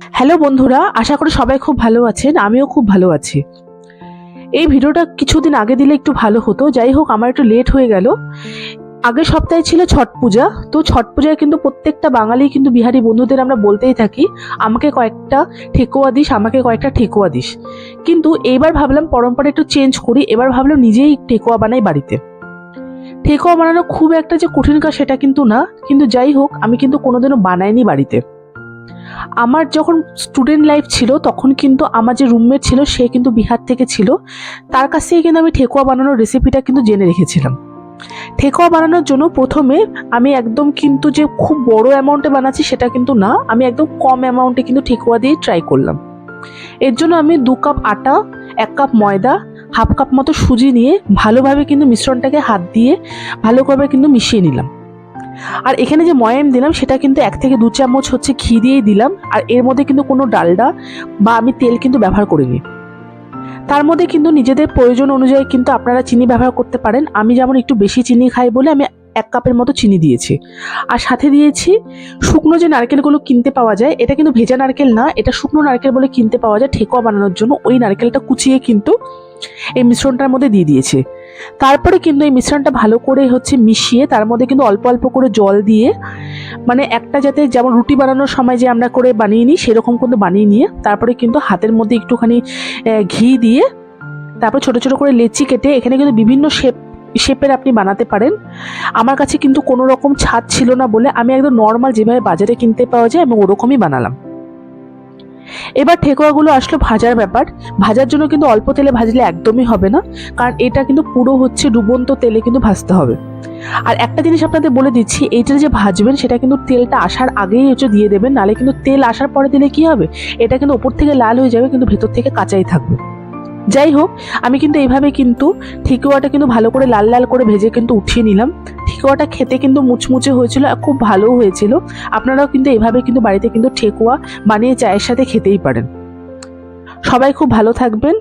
Hello বন্ধুরা, আশা করি সবাই খুব ভালো আছেন, আমিও খুব ভালো আছি। এই ভিডিওটা কিছুদিন আগে দিলে একটু ভালো হতো, যাই হোক আমার একটু লেট হয়ে গেল। আগের সপ্তাহে ছিল ছট পূজা, তো ছট পূজায় কিন্তু প্রত্যেকটা বাঙালি কিন্তু বিহারি বন্ধুদের আমরা বলতেই থাকি, আমাকে কয়েকটা ঠেকুয়া দিস, আমাকে কয়েকটা ঠেকুয়া দিস। কিন্তু এইবার ভাবলাম পরম্পরা একটু চেঞ্জ করি, এবার ভাবলাম নিজেই ঠেকুয়া বানাই বাড়িতে। ঠেকুয়া বানানো খুব একটা যে কঠিন কাজ সেটা কিন্তু না, কিন্তু যাই হোক, আমি কিন্তু কোনোদিনও বানাইনি বাড়িতে। আমার যখন স্টুডেন্ট লাইফ ছিল, তখন কিন্তু আমার যে রুমমেট ছিল, সে কিন্তু বিহার থেকে ছিল। তার কাছ থেকে কিন্তু আমি ঠেকুয়া বানানোর রেসিপিটা কিন্তু জেনে রেখেছিলাম। ঠেকুয়া বানানোর জন্য প্রথমে আমি একদম কিন্তু যে খুব বড় অ্যামাউন্টে বানাচ্ছি, সেটা কিন্তু না। আমি একদম কম অ্যামাউন্টে কিন্তু ঠেকুয়া দিয়ে ট্রাই করলাম। এর জন্য আমি দু কাপ আটা, এক কাপ ময়দা হাফ কাপ মতো সুজি নিয়ে ভালোভাবে কিন্তু মিশ্রণটাকে হাত দিয়ে ভালো করে কিন্তু মিশিয়ে নিলাম। আর এখানে যে ময়াম দিলাম, সেটা কিন্তু এক থেকে দু চামচ হচ্ছে ঘি দিয়েই দিলাম। আর এর মধ্যে কিন্তু কোনো ডালডা বা আমি তেল কিন্তু ব্যবহার করিনি। তার মধ্যে কিন্তু নিজেদের প্রয়োজন অনুযায়ী কিন্তু আপনারা চিনি ব্যবহার করতে পারেন। আমি যেমন একটু বেশি চিনি খাই বলে আমি এক কাপের মতো চিনি দিয়েছি। আর সাথে দিয়েছি শুকনো যে নারকেলগুলো কিনতে পাওয়া যায়, এটা কিন্তু ভেজা নারকেল না, এটা শুকনো নারকেল বলে কিনতে পাওয়া যায়, ঠেকুয়া বানানোর জন্য। ওই নারকেলটা কুচিয়ে কিন্তু এই মিশ্রণটার মধ্যে দিয়ে দিয়েছে। তারপরে কিন্তু এই মিশ্রণটা ভালো করে হচ্ছে মিশিয়ে তার মধ্যে কিন্তু অল্প অল্প করে জল দিয়ে মানে একটা যাতে যেমন রুটি বানানোর সময় যে আমরা করে বানিয়ে নিই সেরকম কিন্তু বানিয়ে নিয়ে তারপরে কিন্তু হাতের মধ্যে একটুখানি ঘি দিয়ে তারপর ছোট ছোট করে লেচি কেটে এখানে কিন্তু বিভিন্ন শেপ, শেপের আপনি বানাতে পারেন। আমার কাছে কিন্তু কোনো রকম ছাদ ছিল না বলে আমি একদম নর্মাল যেভাবে বাজারে কিনতে পাওয়া যায় আমি ওরকমই বানালাম। এবার ঠেকুয়াগুলো আসলো ভাজার ব্যাপার। ভাজার জন্য কিন্তু অল্প তেলে ভাজলে একদমই হবে না, কারণ এটা কিন্তু পুরো হচ্ছে ডুবন্ত তেলে কিন্তু ভাজতে হবে। আর একটা জিনিস আপনাদের বলে দিচ্ছি, এইটা যে ভাজবেন সেটা কিন্তু তেলটা আসার আগেই হচ্ছে দিয়ে দেবেন, নালে কিন্তু তেল আসার পরে দিলে কি হবে? এটা কিন্তু ওপর থেকে লাল হয়ে যাবে, কিন্তু ভেতর থেকে কাঁচাই থাকবে। যাই হোক, আমি কিন্তু এইভাবে কিন্তু ঠেকুয়াটা কিন্তু ভালো করে লাল লাল করে ভেজে কিন্তু উঠিয়ে নিলাম। ঠেকুয়াটা খেতে কিন্তু মুচমুচে হয়েছিল আর খুব ভালো হয়েছিল। আপনারাও কিন্তু এভাবে কিন্তু বাড়িতে কিন্তু ঠেকুয়া বানিয়ে চায়ের সাথে খেতেই পারেন। সবাই খুব ভালো থাকবেন।